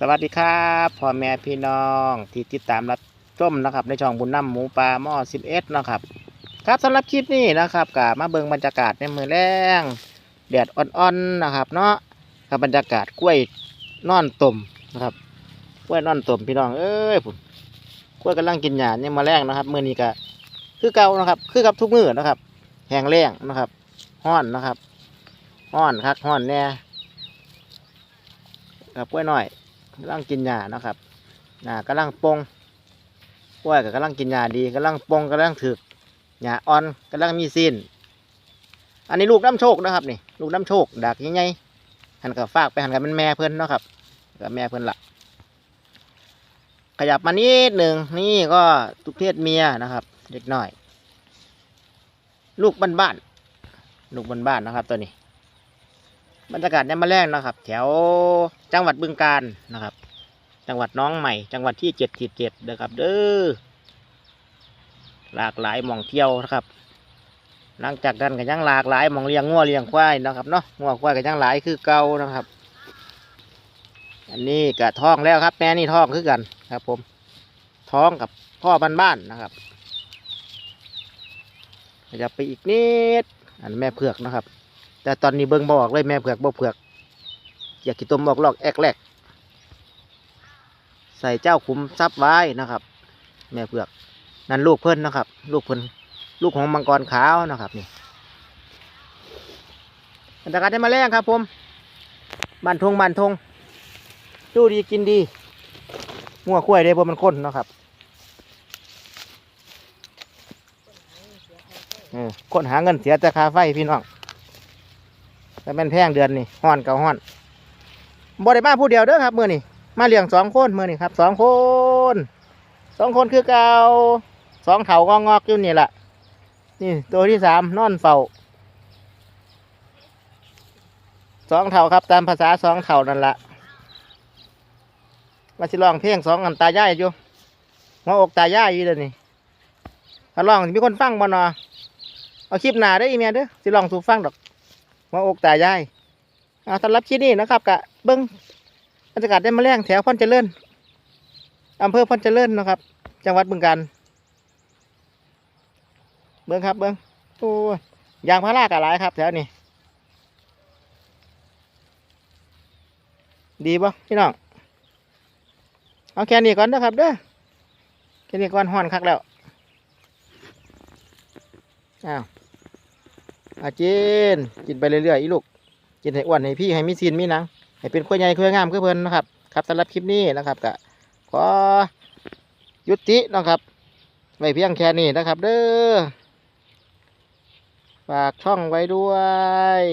สวัสดีครับพ่อแม่พี่น้องที่ติดตามรับชมนะครับ ในช่องบุญน้ำหมูปลาหม้อสิบเอ็ดนะครับ ครับสำหรับคลิปนี้นะครับกับมาเบิงบรรยากาศในมือแรงแดดอ่อนๆนะครับ เนาะกับบรรยากาศกล้วยนอนต้มนะครับกล้วยนอนต้มพี่น้องเอ้ยผมกล้วยกำลังกินหญ้าเนี่ยมาแรงนะครับมือนี้ก็คือเก่านะครับ คือกับทุกมือนะครับแห้งแรงนะครับห้อนนะครับห้อนคักห้อนแน่กับกล้วยหน้อย กำลังกินหญ้านะครับหญ้ากำลังปงกล้วยก็กำลังกินหญ้าดีกำลังปงกำลังถึกหญ้าอ่อนกำลังมีสิ้น อันนี้ลูกน้ำโชคนะครับนี่ ลูกน้ำโชคดักยังไงหันกับฟากไปหันกับเป็นแม่เพื่อนนะครับกับแม่เพื่อนละขยับมานิดหนึ่งนี่ก็ทุกเพศเมียนะครับ เด็กน้อย ลูกบ้านๆลูกบ้านๆนะครับตัวนี้ บรรยากาศยามมาแรงนะครับ แถวจังหวัดบึงกาฬนะครับ จังหวัดน้องใหม่ จังหวัดที่เจ็ดสิบเจ็ดนะครับ เด้อหลากหลายหมองเที่ยวนะครับ หลังจากนั้นก็ยังหลากหลายหมองเลี้ยงงัวเลี้ยงควายนะครับเนาะงัวควายก็ยังหลายคือเก่านะครับ อันนี้ก็ท้องแล้วครับ แม่นี่ท้องคือกันครับ ผม ท้องกับพ่อบ้านๆนะครับขยับไปอีกนิดอันแม่เผือกนะครับ แต่ตอนนี้เบิ้งบออกเลยแม่เผือกบ่เผือก อยากกินต้มบอกลอกแอกแรกใส่เจ้าขุมทรัพย์ไว้นะครับ แม่เผือก นั่นลูกเพิ่นนะครับ ลูกเพิ่นลูกของมังกรขาวนะครับนี่บรรยากาศได้มาแรงครับ ผมบ้านทงบ้านทงดูดีกินดีงัวคุ้ยได้บ่มันข้นนะครับเออคนหาเงินเสียแต่ค่าไฟพี่น้อง แต่แม่นแพงเดือนนี่ห้อนกับห้อนบ่ได้มาผู้เดียวเด้อครับมือนี่มาเลี้ยงสองคนมือนี่ครับสองคนสองคนคือเกาสองเถางอกงอกอยู่นี่แหละนี่ตัวที่สามนอนเฝ้าสองเถาครับ ตามภาษาสองเถานั่นละมาสิร้องเพลงสองอันตายายอยู่หัวอกตายายอยู่เดี๋ยวนี้ถ้าร้องมีคนฟังบ่นอเอาคลิปหนาได้อีเมียเด้อสิร้องสูฟังดอก มาอกตายายเอาสำหรับที่นี่นะครับกะเบิ้งบรรยากาศได้มาแรงแถวพอนเจริญอำเภอพอนเจริญนะครับ จังหวัดบึงกาฬเบิ้งครับเบิ้งโอ้ยยางพารากะหลายครับแถวนี้ดีป่ะพี่น้องเอาแค่นี้ก่อนนะครับเด้อแค่นี้ก่อนห่อนคักแล้วอ้าว อาจินกินไปเรื่อยๆอีลูก กินให้อ้วนให้พี่ให้มีซีนมีหนังให้เป็นขั้วใหญ่ขั้วงามขั้วเพลินนะครับ ครับสำหรับคลิปนี้นะครับก็ขอยุตินะครับไว้เพียงแค่นี้นะครับ เด้อฝากช่องไว้ด้วย